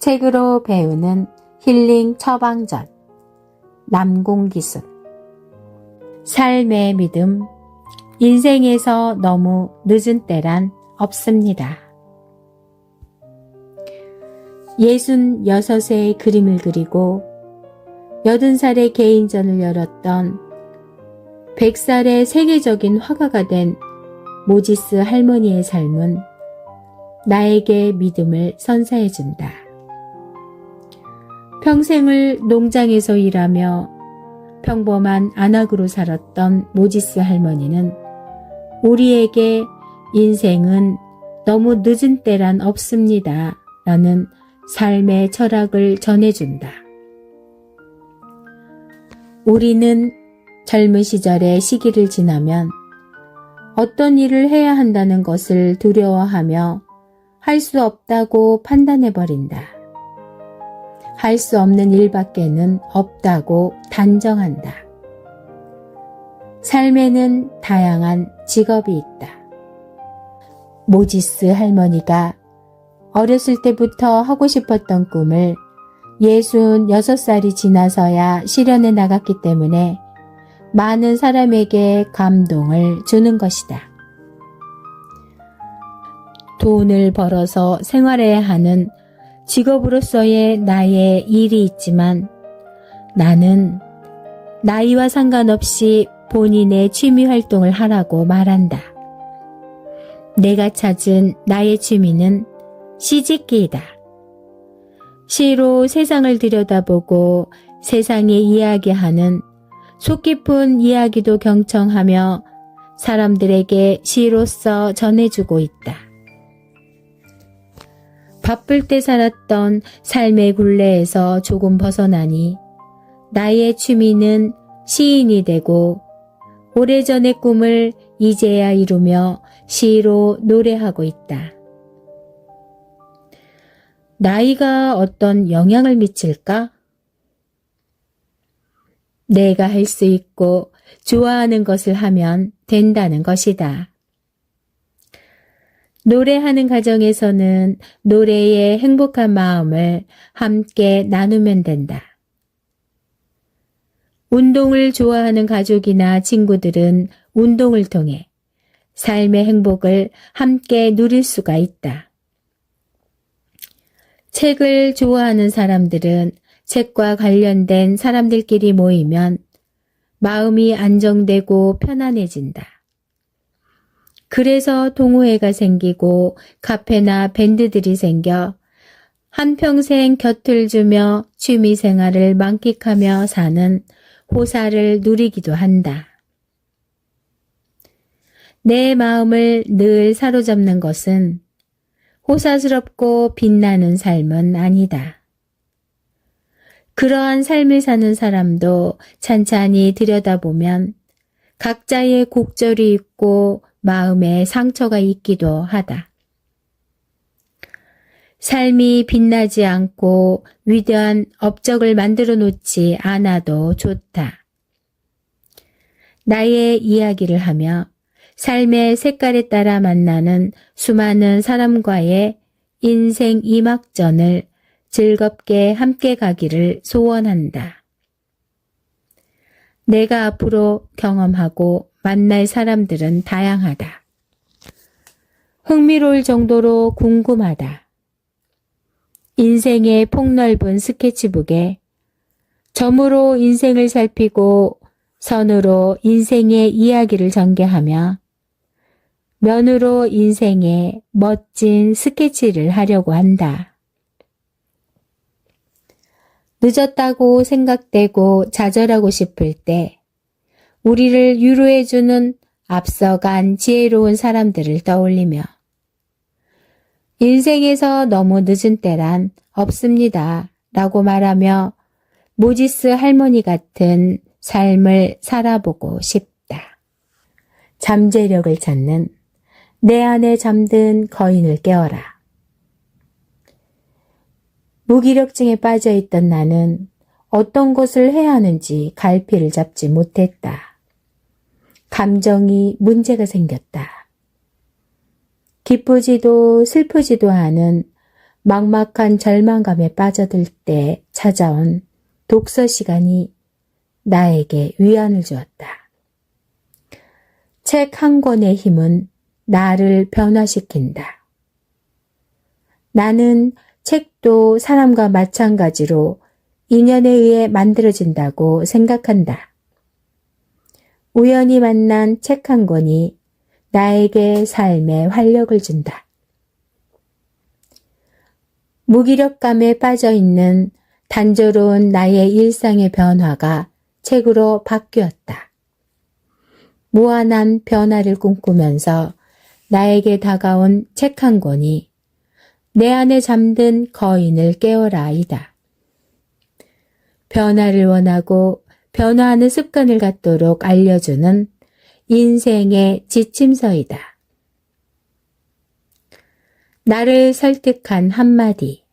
책으로 배우는 힐링 처방전 남공기술 삶의 믿음 인생에서 너무 늦은 때란 없습니다. 66의 그림을 그리고 80살의 개인전을 열었던 100살의 세계적인 화가가 된 모지스 할머니의 삶은 나에게 믿음을 선사해준다. 평생을 농장에서 일하며 평범한 안악으로 살았던 모지스 할머니는 우리에게 인생은 너무 늦은 때란 없습니다. 라는 삶의 철학을 전해준다. 우리는 젊은 시절의 시기를 지나면 어떤 일을 해야 한다는 것을 두려워하며 할 수 없다고 판단해버린다. 할 수 없는 일밖에는 없다고 단정한다. 삶에는 다양한 직업이 있다. 모지스 할머니가 어렸을 때부터 하고 싶었던 꿈을 66살이 지나서야 실현해 나갔기 때문에 많은 사람에게 감동을 주는 것이다. 돈을 벌어서 생활해야 하는 직업으로서의 나의 일이 있지만 나는 나이와 상관없이 본인의 취미 활동을 하라고 말한다. 내가 찾은 나의 취미는 시집기이다. 시로 세상을 들여다보고 세상의 이야기하는 속 깊은 이야기도 경청하며 사람들에게 시로써 전해주고 있다. 바쁠 때 살았던 삶의 굴레에서 조금 벗어나니 나의 취미는 시인이 되고 오래전의 꿈을 이제야 이루며 시로 노래하고 있다. 나이가 어떤 영향을 미칠까? 내가 할 수 있고 좋아하는 것을 하면 된다는 것이다. 노래하는 가정에서는 노래의 행복한 마음을 함께 나누면 된다. 운동을 좋아하는 가족이나 친구들은 운동을 통해 삶의 행복을 함께 누릴 수가 있다. 책을 좋아하는 사람들은 책과 관련된 사람들끼리 모이면 마음이 안정되고 편안해진다. 그래서 동호회가 생기고 카페나 밴드들이 생겨 한평생 곁을 주며 취미 생활을 만끽하며 사는 호사를 누리기도 한다. 내 마음을 늘 사로잡는 것은 호사스럽고 빛나는 삶은 아니다. 그러한 삶을 사는 사람도 찬찬히 들여다보면 각자의 곡절이 있고 마음에 상처가 있기도 하다. 삶이 빛나지 않고 위대한 업적을 만들어 놓지 않아도 좋다. 나의 이야기를 하며 삶의 색깔에 따라 만나는 수많은 사람과의 인생 이막전을 즐겁게 함께 가기를 소원한다. 내가 앞으로 경험하고 만날 사람들은 다양하다. 흥미로울 정도로 궁금하다. 인생의 폭넓은 스케치북에 점으로 인생을 살피고 선으로 인생의 이야기를 전개하며 면으로 인생의 멋진 스케치를 하려고 한다. 늦었다고 생각되고 좌절하고 싶을 때 우리를 위로해주는 앞서간 지혜로운 사람들을 떠올리며 인생에서 너무 늦은 때란 없습니다. 라고 말하며 모지스 할머니 같은 삶을 살아보고 싶다. 잠재력을 찾는 내 안에 잠든 거인을 깨워라. 무기력증에 빠져 있던 나는 어떤 것을 해야 하는지 갈피를 잡지 못했다. 감정이 문제가 생겼다. 기쁘지도 슬프지도 않은 막막한 절망감에 빠져들 때 찾아온 독서 시간이 나에게 위안을 주었다. 책 한 권의 힘은 나를 변화시킨다. 나는 책도 사람과 마찬가지로 인연에 의해 만들어진다고 생각한다. 우연히 만난 책 한 권이 나에게 삶에 활력을 준다. 무기력감에 빠져 있는 단조로운 나의 일상의 변화가 책으로 바뀌었다. 무한한 변화를 꿈꾸면서 나에게 다가온 책 한 권이 내 안에 잠든 거인을 깨워라 이다. 변화를 원하고 변화하는 습관을 갖도록 알려주는 인생의 지침서이다. 나를 설득한 한마디.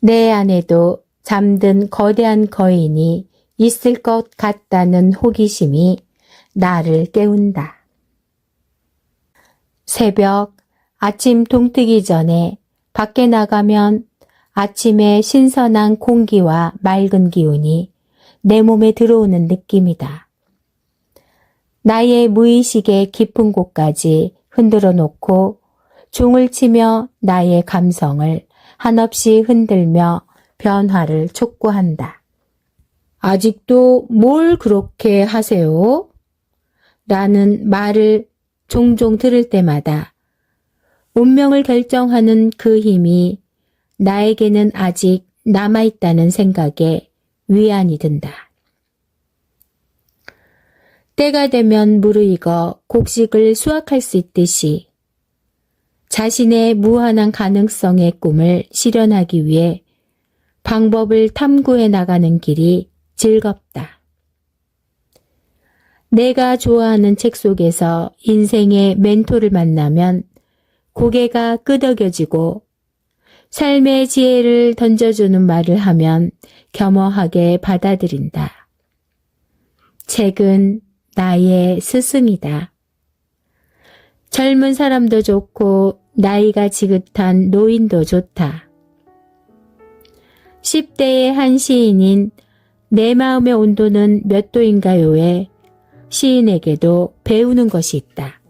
내 안에도 잠든 거대한 거인이 있을 것 같다는 호기심이 나를 깨운다. 새벽 아침 동트기 전에 밖에 나가면 아침의 신선한 공기와 맑은 기운이 내 몸에 들어오는 느낌이다. 나의 무의식의 깊은 곳까지 흔들어 놓고 종을 치며 나의 감성을 한없이 흔들며 변화를 촉구한다. 아직도 뭘 그렇게 하세요? 라는 말을 종종 들을 때마다 운명을 결정하는 그 힘이 나에게는 아직 남아있다는 생각에 위안이 든다. 때가 되면 무르익어 곡식을 수확할 수 있듯이 자신의 무한한 가능성의 꿈을 실현하기 위해 방법을 탐구해 나가는 길이 즐겁다. 내가 좋아하는 책 속에서 인생의 멘토를 만나면 고개가 끄덕여지고 삶의 지혜를 던져주는 말을 하면 겸허하게 받아들인다. 책은 나의 스승이다. 젊은 사람도 좋고 나이가 지긋한 노인도 좋다. 10대의 한 시인인 내 마음의 온도는 몇 도인가요에 시인에게도 배우는 것이 있다.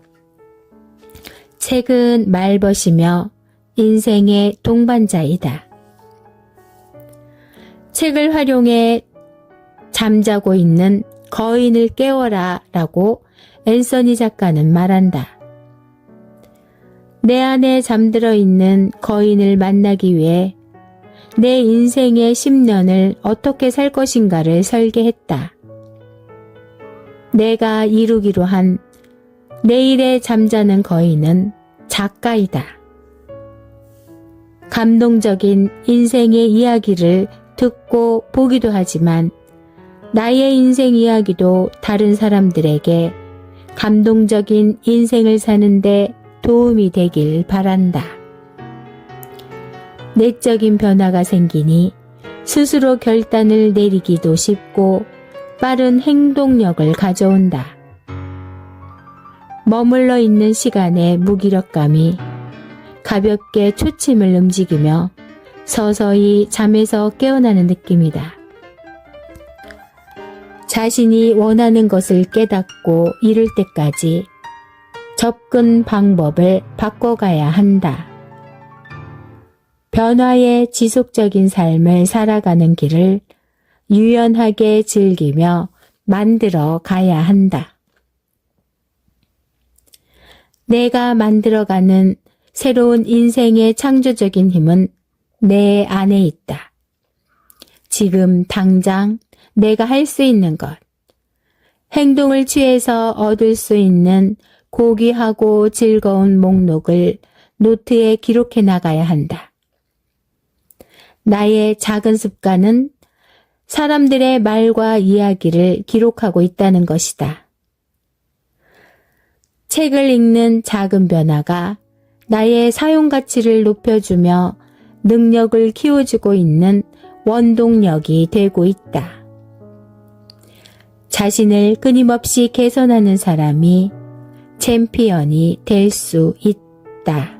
책은 말벗이며 인생의 동반자이다. 책을 활용해 잠자고 있는 거인을 깨워라 라고 앤서니 작가는 말한다. 내 안에 잠들어 있는 거인을 만나기 위해 내 인생의 10년을 어떻게 살 것인가를 설계했다. 내가 이루기로 한 내일의 잠자는 거인은 작가이다. 감동적인 인생의 이야기를 듣고 보기도 하지만 나의 인생 이야기도 다른 사람들에게 감동적인 인생을 사는데 도움이 되길 바란다. 내적인 변화가 생기니 스스로 결단을 내리기도 쉽고 빠른 행동력을 가져온다. 머물러 있는 시간의 무기력감이 가볍게 초침을 움직이며 서서히 잠에서 깨어나는 느낌이다. 자신이 원하는 것을 깨닫고 이룰 때까지 접근 방법을 바꿔가야 한다. 변화의 지속적인 삶을 살아가는 길을 유연하게 즐기며 만들어 가야 한다. 내가 만들어가는 새로운 인생의 창조적인 힘은 내 안에 있다. 지금 당장 내가 할 수 있는 것. 행동을 취해서 얻을 수 있는 고귀하고 즐거운 목록을 노트에 기록해 나가야 한다. 나의 작은 습관은 사람들의 말과 이야기를 기록하고 있다는 것이다. 책을 읽는 작은 변화가 나의 사용 가치를 높여주며 능력을 키워주고 있는 원동력이 되고 있다. 자신을 끊임없이 개선하는 사람이 챔피언이 될 수 있다.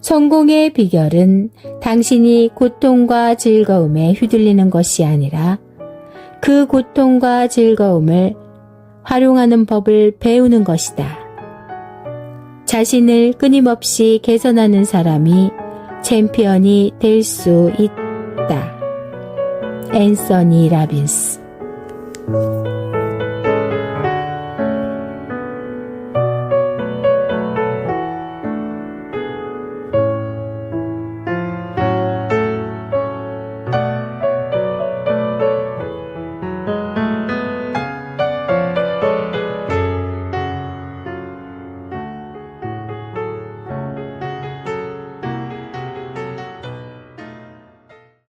성공의 비결은 당신이 고통과 즐거움에 휘둘리는 것이 아니라 그 고통과 즐거움을 활용하는 법을 배우는 것이다. 자신을 끊임없이 개선하는 사람이 챔피언이 될 수 있다. 앤서니 라빈스